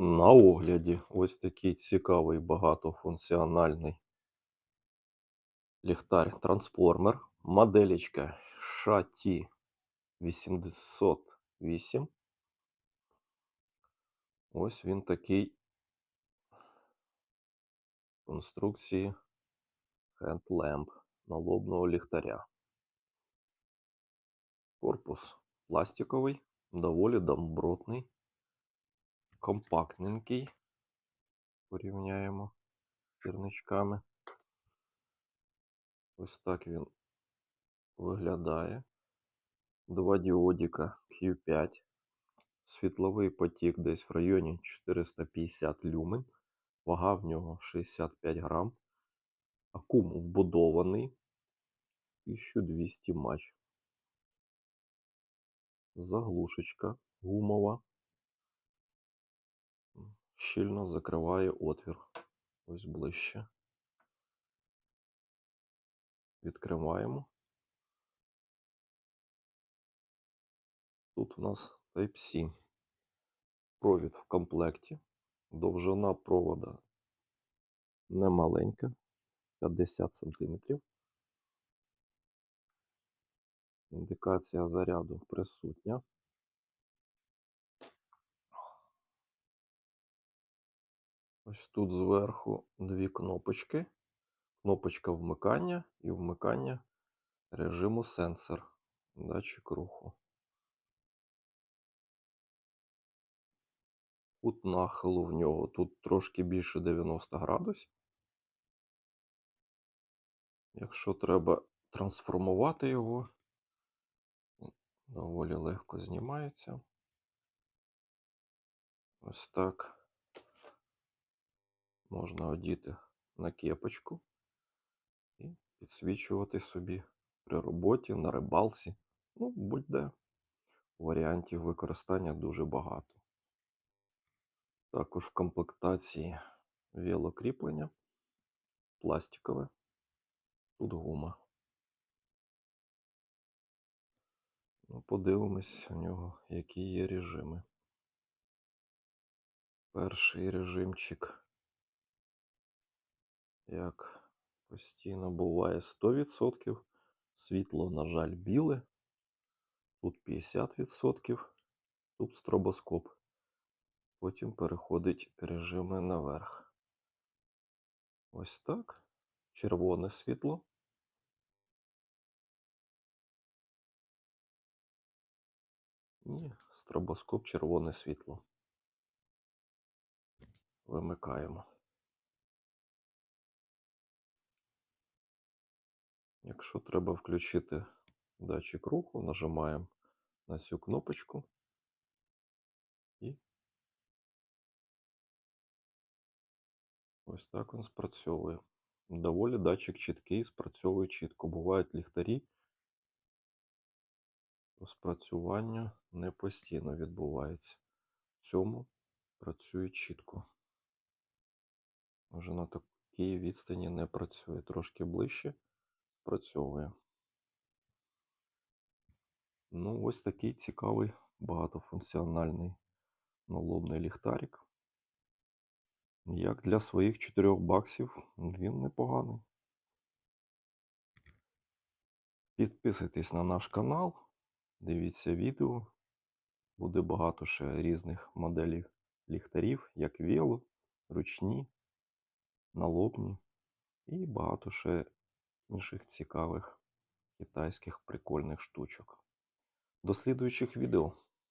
На огляді ось такий цікавий багатофункціональний ліхтар-трансформер. Моделечка SHA-T 808. Ось він такий конструкції Hand налобного ліхтаря. Корпус пластиковий, доволі добротний, компактненький. Порівняємо зірничками. Ось так він виглядає. Два діодика Q5. Світловий потік десь в районі 450 люмен. Вага в нього 65 грам. Акум вбудований 1200 матч. Заглушечка гумова. Щільно закриває отвір. Ось ближче. Відкриваємо. Тут у нас Type-C. Провід в комплекті. Довжина провода немаленька. 50 см. Індикація заряду присутня. Ось тут зверху дві кнопочки. Кнопочка вмикання і вмикання режиму сенсор. Датчик руху. Кут нахилу в нього тут трошки більше 90 градусів. Якщо треба трансформувати його, доволі легко знімається. Ось так можна одіти на кепочку і підсвічувати собі при роботі, на рибалці. Ну, будь-де. Варіантів використання дуже багато. Також в комплектації велокріплення пластикове. Тут гума. Ну, подивимось у нього, які є режими. Перший режимчик, як постійно буває 100%. Світло, на жаль, біле. Тут 50%, тут стробоскоп. Потім переходить режими наверх. Ось так. Червоне світло. І стробоскоп червоне світло. Вимикаємо. Якщо треба включити датчик руху, нажимаємо на цю кнопочку і ось так він спрацьовує. Доволі датчик чіткий, спрацьовує чітко. Бувають ліхтарі, то спрацювання не постійно відбувається. В цьому працює чітко. Вже на такій відстані не працює. Трошки ближче спрацьовує. Ну, ось такий цікавий багатофункціональний налобний ліхтарик. Як для своїх 4 баксів він непоганий. Підписуйтесь на наш канал, дивіться відео. Буде багато ще різних моделей ліхтарів, як вело, ручні, налобні і багато ще інших цікавих китайських прикольних штучок. До слідуючих відео.